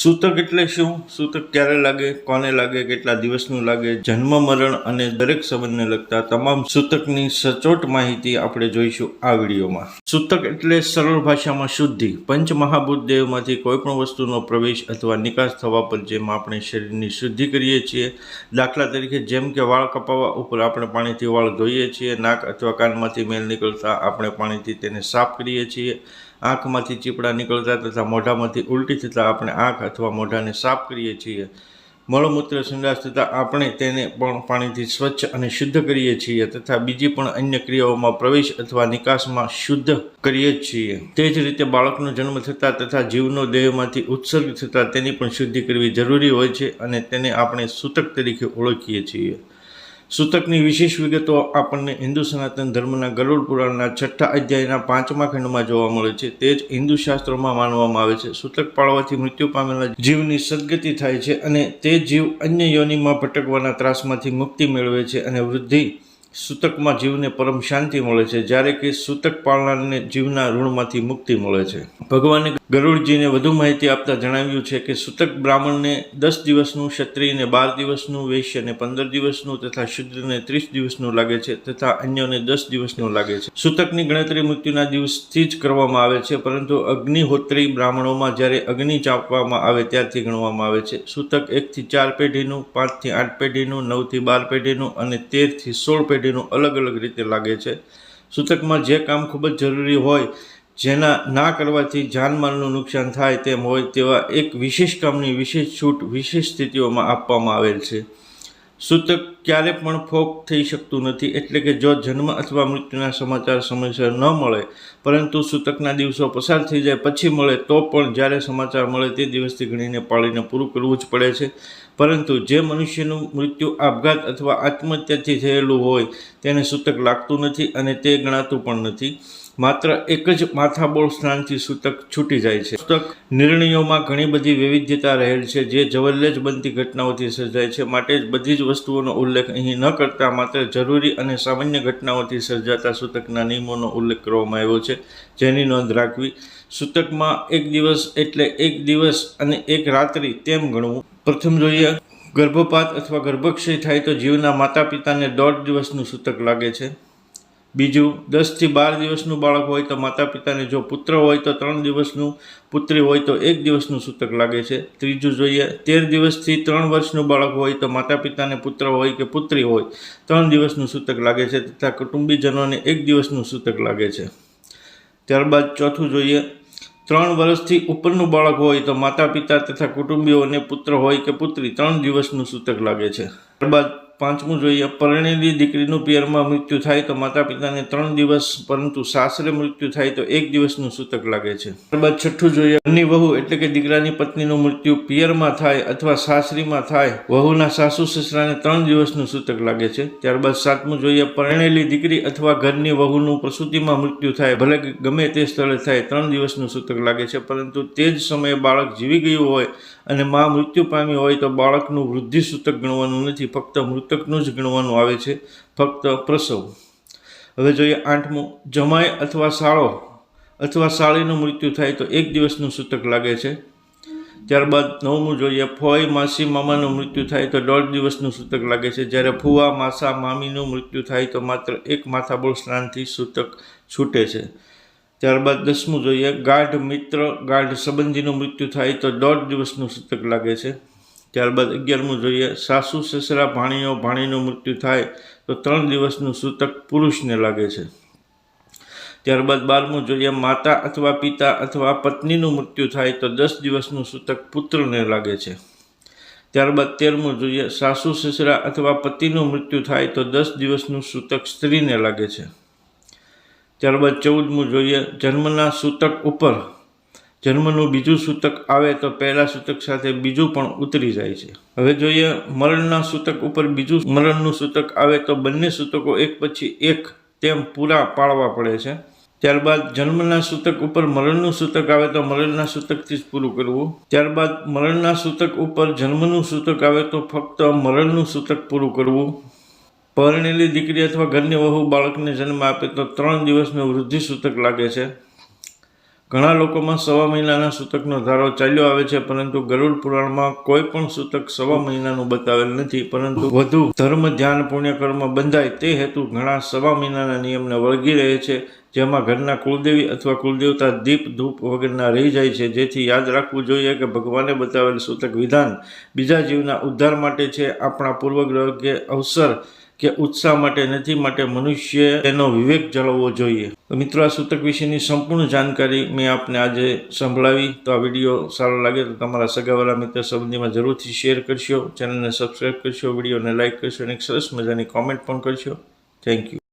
સૂતક એટલે શું? સૂતક ક્યારે લાગે? કોને લાગે? કેટલા દિવસનું લાગે? જન્મ, મરણ અને દરેક સંબંધને લગતા તમામ સૂતકની સચોટ માહિતી આપણે જોઈશું આ વિડીયોમાં. સૂતક એટલે સરળ ભાષામાં શુદ્ધિ. પંચ મહાભૂત દેવમાંથી કોઈ પણ વસ્તુનો પ્રવેશ અથવા નિકાસ થવા પર જેમ આપણે શરીરની શુદ્ધિ કરીએ છીએ, દાખલા તરીકે જેમ કે વાળ કપાવવા ઉપર આપણે પાણીથી વાળ ધોઈએ છીએ, નાક અથવા કાનમાંથી મેલ નીકળતા આપણે પાણીથી તેને સાફ કરીએ છીએ આંખમાંથી ચીપડા નીકળતા તથા મોઢામાંથી ઉલટી થતાં આપણે આંખ અથવા મોઢાને સાફ કરીએ છીએ. મળમૂત્ર સંડાસ થતાં આપણે તેને પણ પાણીથી સ્વચ્છ અને શુદ્ધ કરીએ છીએ તથા બીજી પણ અન્ય ક્રિયાઓમાં પ્રવેશ અથવા નિકાસમાં શુદ્ધ કરીએ જ છીએ. તે જ રીતે બાળકનો જન્મ થતાં તથા જીવનો દેહમાંથી ઉત્સર્ગ થતાં તેની પણ શુદ્ધિ કરવી જરૂરી હોય છે અને તેને આપણે સૂતક તરીકે ઓળખીએ છીએ. સૂતકની વિશેષ વિગતો આપણને હિન્દુ સનાતન ધર્મના ગરુડ પુરાણના છઠ્ઠા અધ્યાયના પાંચમા ખંડમાં જોવા મળે છે. તે જ હિન્દુ શાસ્ત્રોમાં માનવામાં આવે છે. સૂતક પાળવાથી મૃત્યુ પામેલા જીવની સદગતિ થાય છે અને તે જીવ અન્ય યોનિમાં ભટકવાના ત્રાસમાંથી મુક્તિ મેળવે છે અને વૃદ્ધિ સૂતકમાં જીવને પરમ શાંતિ મળે છે, જ્યારે કે સૂતક પાળનારને જીવના ઋણમાંથી મુક્તિ મળે છે. ભગવાને ગરુડજીને વધુ માહિતી આપતા જણાવ્યું છે કે સૂતક બ્રાહ્મણને દસ દિવસનું ક્ષત્રિયને બાર દિવસનું વૈશ્યને પંદર દિવસનું તથા શુદ્રને ત્રીસ દિવસનું લાગે છે તથા અન્યને દસ દિવસનું લાગે છે. સૂતકની ગણતરી મૃત્યુના દિવસથી જ કરવામાં આવે છે, પરંતુ અગ્નિહોત્રી બ્રાહ્મણોમાં જ્યારે અગ્નિ ચાંપવામાં આવે ત્યારથી ગણવામાં આવે છે. સૂતક એકથી ચાર પેઢીનું, પાંચથી આઠ પેઢીનું, નવથી બાર પેઢીનું અને તેરથી સોળ પેઢીનું અલગ અલગ રીતે લાગે છે. સૂતકમાં જે કામ ખૂબ જ જરૂરી હોય, જેના ના કરવાથી જાનમાલનું નુકસાન થાય તેમ હોય તેવા એક વિશેષ કામની વિશેષ છૂટ વિશેષ સ્થિતિઓમાં આપવામાં આવેલ છે. સૂતક ક્યારે પણ ફોક થઈ શકતું નથી એટલે કે જો જન્મ અથવા મૃત્યુના સમાચાર સમયસર ન મળે, પરંતુ સૂતકના દિવસો પસાર થઈ જાય પછી મળે, તો પણ જ્યારે સમાચાર મળે તે દિવસથી ગણીને પાળીને પૂરું કરવું જ પડે છે. પરંતુ જે મનુષ્યનું મૃત્યુ આપઘાત અથવા આત્મહત્યાથી થયેલું હોય, તેને સૂતક લાગતું નથી અને તે ગણાતું પણ નથી. માત્ર એક જ માથાબોળ સ્નાનથી સૂતક છૂટી જાય છે. સૂતક નિર્ણયોમાં ઘણી બધી વૈવિધ્યતા રહેલ છે, જે જવલ્લે જ બનતી ઘટનાઓથી સર્જાય છે. માટે જ બધી જ વસ્તુઓનો ઉલ્લેખ અહીં ન કરતા માત્ર જરૂરી અને સામાન્ય ઘટનાઓથી સર્જાતા સૂતકના નિયમોનો ઉલ્લેખ કરવામાં આવ્યો છે. જેની નોંધ રાખવી, સૂતકમાં એક દિવસ એટલે એક દિવસ અને એક રાત્રિ તેમ ગણવું. પ્રથમ જોઈએ, ગર્ભપાત અથવા ગર્ભક્ષય થાય તો જીવના માતા પિતાને દોઢ દિવસનું સૂતક લાગે છે. બીજું, દસથી બાર દિવસનું બાળક હોય તો માતા પિતાને જો પુત્ર હોય તો ત્રણ દિવસનું, પુત્રી હોય તો એક દિવસનું સૂતક લાગે છે. ત્રીજું જોઈએ, તેર દિવસથી ત્રણ વર્ષનું બાળક હોય તો માતા પિતાને પુત્ર હોય કે પુત્રી હોય, ત્રણ દિવસનું સૂતક લાગે છે તથા કુટુંબીજનોને એક દિવસનું સૂતક લાગે છે. ત્યારબાદ ચોથું જોઈએ, ત્રણ વર્ષથી ઉપરનું બાળક હોય તો માતા પિતા તથા કુટુંબીઓને પુત્ર હોય કે પુત્રી, ત્રણ દિવસનું સૂતક લાગે છે. ત્યારબાદ પાંચમું જોઈએ, પરણેલી દીકરીનું પિયરમાં મૃત્યુ થાય તો માતા પિતાને ત્રણ દિવસ, પરંતુ સાસરે મૃત્યુ થાય તો એક દિવસનું સૂતક લાગે છે. ત્યારબાદ છઠ્ઠું જોઈએ, ઘરની વહુ એટલે કે દીકરાની પત્નીનું મૃત્યુ પિયરમાં થાય અથવા સાસરીમાં થાય, વહુના સાસુ સસરાને ત્રણ દિવસનું સૂતક લાગે છે. ત્યારબાદ સાતમું જોઈએ, પરણેલી દીકરી અથવા ઘરની વહુનું પ્રસૂતિમાં મૃત્યુ થાય, ભલે ગમે તે સ્થળે થાય, ત્રણ દિવસનું સૂતક લાગે છે, પરંતુ તે જ સમયે બાળક જીવી ગયું હોય અને મા મૃત્યુ પામ્યું હોય તો બાળકનું વૃદ્ધિ સૂતક ગણવાનું નથી, ફક્ત મૃતકનું જ ગણવાનું આવે છે. ફક્ત પ્રસવ. હવે જોઈએ આઠમું. જમાઈ અથવા સાળો અથવા સાળીનું મૃત્યુ થાય તો એક દિવસનું સૂતક લાગે છે. ત્યારબાદ નવમું જોઈએ ફોઈ માસી મામાનું મૃત્યુ થાય તો દોઢ દિવસનું સૂતક લાગે છે. જ્યારે ફુવા માસા મામીનું મૃત્યુ થાય તો માત્ર એક માથાબોળ સ્નાનથી સૂતક છૂટે છે. ત્યારબાદ દસમું જોઈએ ગાઢ મિત્ર, ગાઢ સંબંધીનું મૃત્યુ થાય તો દોઢ દિવસનું સૂતક લાગે છે. ત્યારબાદ અગિયારમું જોઈએ, સાસુ સસરા ભાણીઓ ભાણીનું મૃત્યુ થાય તો ત્રણ દિવસનું સૂતક પુરુષને લાગે છે. ત્યારબાદ બારમું જોઈએ, માતા અથવા પિતા અથવા પત્નીનું મૃત્યુ થાય તો દસ દિવસનું સૂતક પુત્રને લાગે છે. ત્યારબાદ તેરમું જોઈએ, સાસુ સસરા અથવા પતિનું મૃત્યુ થાય તો દસ દિવસનું સૂતક સ્ત્રીને લાગે છે. ત્યારબાદ ચૌદમું જોઈએ, જન્મના સૂતક ઉપર જન્મનું બીજું સૂતક આવે તો પહેલાં સૂતક સાથે બીજું પણ ઉતરી જાય છે. હવે જોઈએ મરણના સૂતક ઉપર બીજું મરણનું સૂતક આવે તો બંને સૂતકો એક પછી એક તેમ પૂરા પાડવા પડે છે. ત્યારબાદ જન્મના સૂતક ઉપર મરણનું સૂતક આવે તો મરણના સૂતકથી જ પૂરું કરવું. ત્યારબાદ મરણના સૂતક ઉપર જન્મનું સૂતક આવે તો ફક્ત મરણનું સૂતક પૂરું કરવું. પરણેલી દીકરી અથવા ઘરની વહુ બાળકને જન્મ આપે તો ત્રણ દિવસનું વૃદ્ધિ સૂતક લાગે છે. ઘણા લોકોમાં સવા મહિનાના સૂતકનો ધારો ચાલ્યો આવે છે, પરંતુ ગરુડ પુરાણમાં કોઈ પણ સૂતક સવા મહિનાનું બતાવેલ નથી, પરંતુ વધુ ધર્મ, ધ્યાન, પુણ્યકર્મ બંધાય તે હેતુ ઘણા સવા મહિનાના નિયમને વળગી રહે છે, જેમાં ઘરના કુળદેવી અથવા કુલદેવતા દીપ, ધૂપ વગરના રહી જાય છે. જેથી યાદ રાખવું જોઈએ કે ભગવાને બતાવેલ સૂતક વિધાન બીજા જીવના ઉદ્ધાર માટે છે, આપણા પૂર્વગ્રહ કે અવસર કે ઉત્સાહ માટે નથી, માટે મનુષ્ય તેનો વિવેક જળવવો જોઈએ. તો મિત્રો, આ સૂતક વિશેની સંપૂર્ણ જાણકારી મેં આપને આજે સંભળાવી. તો આ વીડિયો સારો લાગે તો તમારા સગાવાળા મિત્ર સંબંધીમાં જરૂરથી શેર કરશો, ચેનલને સબસ્ક્રાઈબ કરશો, વિડીયોને લાઇક કરશો અને એક સરસ મજાની કોમેન્ટ પણ કરશો. Thank you.